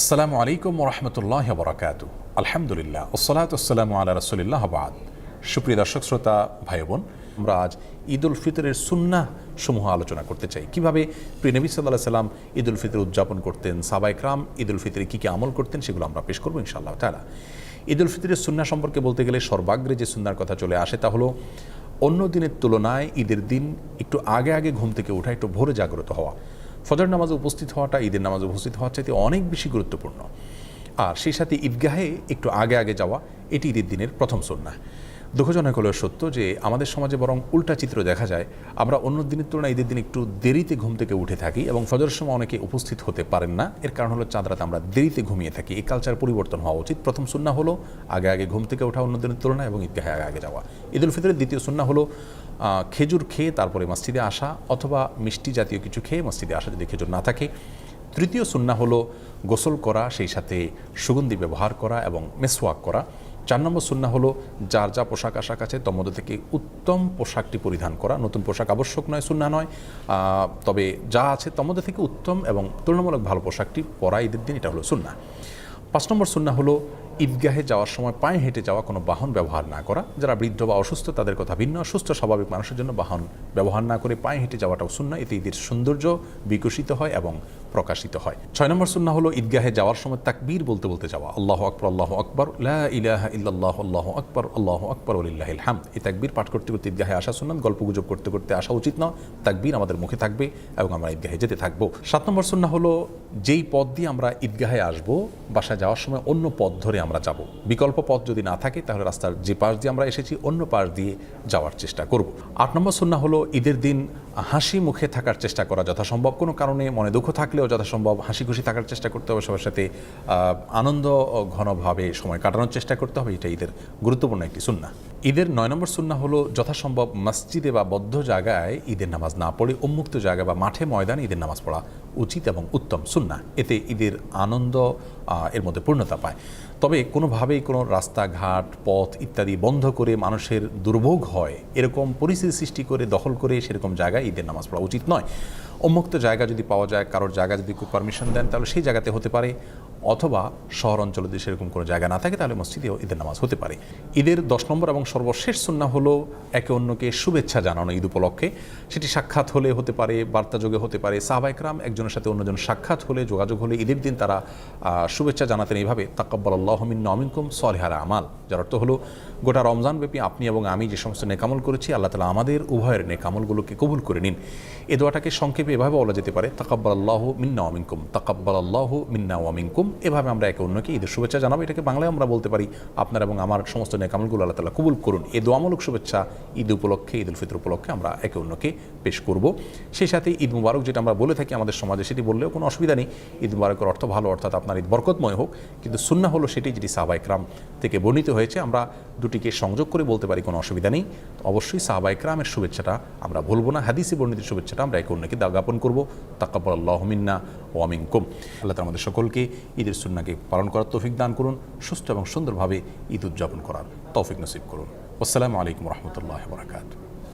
আসসালামু আলাইকুম রহমতুল্লাহ বরাকাত আলহামদুলিল্লাহ। ওসলাত আসসালামু আল্লাহ রসুলিল্লাহ বাদ। সুপ্রিয় দর্শক, শ্রোতা ভাই বোন আমরা আজ ঈদ উল ফিতরের সুন্না সমূহ আলোচনা করতে চাই। কীভাবে প্রিনবী সাল্লাহ সাল্লাম ঈদ উল ফিতর উদযাপন করতেন সাবাইকরাম ঈদ উল ফিতরে কী কী আমল করতেন, সেগুলো আমরা পেশ করব ইনশাআল্লাহ তালা ঈদ উল ফিতরের সুন্না সম্পর্কে বলতে গেলে সর্বাগ্রে যে সুন্নার কথা চলে আসে তা হলো, অন্য দিনের তুলনায় ঈদের দিন একটু আগে আগে ঘুম থেকে ওঠা একটু ভোরে জাগ্রত হওয়া। ফজর নামাজে উপস্থিত হওয়াটা, ঈদের নামাজে উপস্থিত হওয়ার চাইতে অনেক বেশি গুরুত্বপূর্ণ। আর সেই সাথে ঈদগাহে একটু আগে আগে যাওয়া, এটি ঈদের দিনের প্রথম সন্না দুঃখজনক হলেও সত্য যে, আমাদের সমাজে বরং উল্টা চিত্র দেখা যায়। আমরা অন্য দিনের তুলনায় ঈদের দিন একটু দেরিতে ঘুম থেকে উঠে থাকি এবং ফজরের সময় অনেকে উপস্থিত হতে পারেন না। এর কারণ হলো চাঁদ রাতে আমরা দেরিতে ঘুমিয়ে থাকি। এই কালচার পরিবর্তন হওয়া উচিত। প্রথম সুন্না হলো আগে আগে ঘুম থেকে ওঠা অন্য দিনের তুলনায় এবং ঈদগাহে আগে আগে যাওয়া। ঈদ উল ফিতরের দ্বিতীয় সুন্না হলো খেজুর খেয়ে তারপরে মসজিদে আসা অথবা মিষ্টি জাতীয় কিছু খেয়ে মসজিদে আসা যদি খেজুর না থাকে। তৃতীয় সুন্না হলো গোসল করা, সেই সাথে সুগন্ধি ব্যবহার করা এবং মেসওয়াক করা। চার নম্বর সুন্না হলো যার যা পোশাক আশাক আছে তোর মধ্যে থেকে উত্তম পোশাকটি পরিধান করা। নতুন পোশাক আবশ্যক নয়, সুন্না নয়। তবে যা আছে তোর মধ্যে থেকে উত্তম এবং তুলনামূলক ভালো পোশাকটি পরা ঈদের দিন, এটা হলো সুন্না। পাঁচ নম্বর সুন্না হলো ঈদগাহে যাওয়ার সময় পায়ে হেঁটে যাওয়া কোনো বাহন ব্যবহার না করা। যারা বৃদ্ধ বা অসুস্থ, তাদের কথা ভিন্ন। সুস্থ, স্বাভাবিক মানুষের জন্য বাহন ব্যবহার না করে পায়ে হেঁটে যাওয়াটাও সুন্না এতে ঈদের সৌন্দর্য বিকশিত হয় এবং প্রকাশিত হয়। ছয় নম্বর সুন্না হলো ঈদগাহে যাওয়ার সময় তাকবীর বলতে বলতে যাওয়া। আল্লাহ আকবর আল্লাহ আকবর ইলাহা ইল্লাল্লাহ, আল্লাহ আকবর আল্লাহ আকবর আলিল্লাহিল হাম এই তাকবীর পাঠ করতে করতে ঈদগাহে আসা সুন্নাত, গল্প গুজব করতে করতে আসা উচিত নয়। তাকবীর আমাদের মুখে থাকবে এবং আমরা ঈদগাহে যেতে থাকব। সাত নম্বর সুন্না হলো, যেই পথ দিয়ে আমরা ঈদগাহে আসব, বাসায় যাওয়ার সময় অন্য পথ ধরে আমরা যাব। বিকল্প পথ যদি না থাকে, তাহলে রাস্তার যে পাশ দিয়ে আমরা এসেছি, অন্য পাশ দিয়ে যাওয়ার চেষ্টা করব। আট নম্বর সুন্না হলো, ঈদের দিন হাসি মুখে থাকার চেষ্টা করা যথাসম্ভব। কোনো কারণে মনে দুঃখ থাকলেও যথাসম্ভব হাসি খুশি থাকার চেষ্টা করতে হবে। সবার সাথে আনন্দ ঘনভাবে সময় কাটানোর চেষ্টা করতে হবে। এটা ঈদের গুরুত্বপূর্ণ একটি সুন্না ঈদের নয় নম্বর সুন্না হলো, যথাসম্ভব মসজিদে বা বদ্ধ জায়গায় ঈদের নামাজ না পড়ে উন্মুক্ত জায়গা বা মাঠে ময়দানে ঈদের নামাজ পড়া উচিত এবং উত্তম সুন্না এতে ঈদের আনন্দ এর মধ্যে পূর্ণতা পায়। তবে কোনোভাবেই কোনো রাস্তাঘাট, পথ ইত্যাদি বন্ধ করে মানুষের দুর্ভোগ হয়, এরকম পরিস্থিতি সৃষ্টি করে, দখল করে সেরকম জায়গায় ঈদের নামাজ পড়া উচিত নয়। উন্মুক্ত জায়গা যদি পাওয়া যায়, কারোর জায়গা যদি কেউ পারমিশন দেন, তাহলে সেই জায়গাতে হতে পারে। অথবা শহর অঞ্চলে যদি সেরকম কোনো জায়গা না থাকে, তাহলে মসজিদেও ঈদের নামাজ হতে পারে। ঈদের দশ নম্বর এবং সর্বশেষ সুন্না হলো একে অন্যকে শুভেচ্ছা জানানো ঈদ উপলক্ষে। সেটি সাক্ষাৎ হলে হতে পারে বার্তাযোগে হতে পারে। সাহবাইকরাম একজনের সাথে অন্যজন সাক্ষাৎ হলে, যোগাযোগ হলে ঈদের দিন তারা শুভেচ্ছা জানাতেন এইভাবে তাকাব্বাল আল্লাহমিন নমিনকুম সলহারা আমাল। যার অর্থ হলো, গোটা রমজান ব্যাপী আপনি এবং আমি যে সমস্ত নেকামল করেছি, আল্লাহ তালা আমাদের উভয়ের নেকামলগুলোকে কবুল করে নিন। এ দোয়াটাকে সংক্ষেপে এভাবে বলা যেতে পারে তাকাব্বাল আল্লাহ মিন্না ওয়ামিনকুম তাকাব্বাল আল্লাহ মিন্না ওয়ামিনকুম এভাবে আমরা একে অন্যকে ঈদের শুভেচ্ছা জানাব, এটাকে বাংলায় আমরা বলতে পারি আপনার এবং আমার সমস্ত নেকামলগুলো আল্লাহ তালা কবুল করুন। এই দোয়ামূলক শুভেচ্ছা ঈদ উপলক্ষে, ঈদ উল ফিতর উপলক্ষে আমরা একে অন্যকে পেশ করব। সেই সাথে ঈদ মুবারক যেটা আমরা বলে থাকি আমাদের সমাজে, সেটি বললেও কোনো অসুবিধা নেই। ঈদ মুবারকের অর্থ ভালো, অর্থাৎ আপনার ঈদ বরকতময় হোক, কিন্তু সুন্না হলো সেটি যেটি সাহবা ইকরাম থেকে বর্ণিত হয়েছে। আমরা দুটিকে সংযোগ করে বলতে পারি, কোনো অসুবিধা নেই। অবশ্যই সাহবা ইকরামের শুভেচ্ছাটা আমরা ভুলবো না, হাদিসি বর্ণিত শুভেচ্ছাটা আমরা একে অন্যকে দা- জ্ঞাপন করব। তাকাব্বর আল্লাহ মিন্না ওয়ামিনকুম আল্লাহ আমাদের সকলকে ঈদের সুন্নাকে পালন করার তৌফিক দান করুন, সুস্থ এবং সুন্দরভাবে ঈদ উদযাপন করার তৌফিক নসিব করুন। আসসালামু আলাইকুম রহমতুল্লাহ বরাকাতু